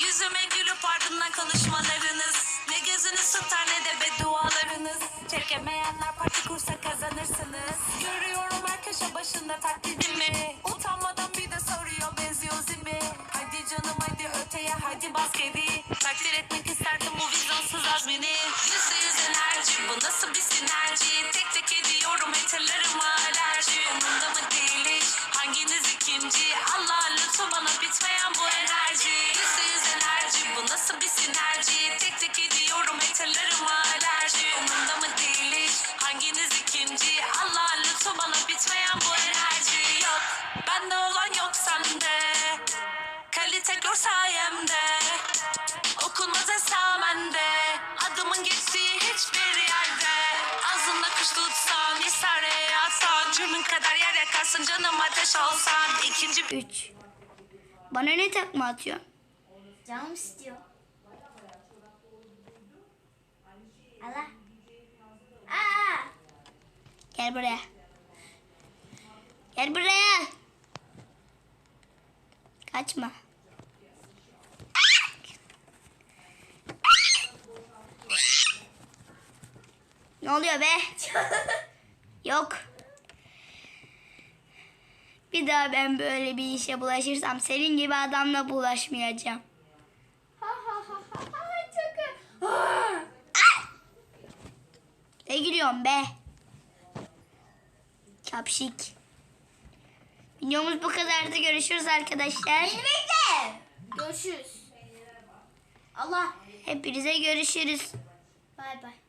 Yüzüme gülüp ardından konuşmalarınız. Ne gözünüz tutar ne de beddualarınız. Çekemeyenler parti kursa kazanırsınız. Görüyorum her köşe başında taklidimi. Utanmadan bir de soruyor benziyor zimi Hadi canım hadi öteye hadi bas geri. Takdir etmek isterdim bu vizyonsuz azmini. Yüzde yüz enerji bu nasıl bir sinerji? Tek tek ediyorum haterlarıma alerji. Umurumda mı değil hiç? Hanginiz ikinci Allah lütfu bana bitmeyen bu enerji. Yüzde yüz enerji. Bu nasıl bir sinerji? Tek tek ediyorum haterlarıma alerji. Umurumda mı değil hiç? Hanginiz ikinci? Allah lütfu bana bitmeyen bu enerji. Yok bende olan yok sende. Kalite gör sayemde. Okunmaz esamende. Adımın geçtiği hiçbir yerde. Ağzında kuş tutsan İsare yatsan Cürmün kadar yer yakarsın Canım ateş olsan. İkinci 3. Bana ne takma atıyorsun? Canım istiyor. Allah. Aa! Gel buraya. Gel buraya. Kaçma. Ne oluyor be? Yok. Bir daha ben böyle bir işe bulaşırsam senin gibi adamla bulaşmayacağım. Ha ha ha ha ha çok Ha! Ne gülüyorsun be? Çapşik. Videomuz bu kadardı. Görüşürüz arkadaşlar. Bekle. Görüşürüz. Allah. Hepinize görüşürüz. Bay bay.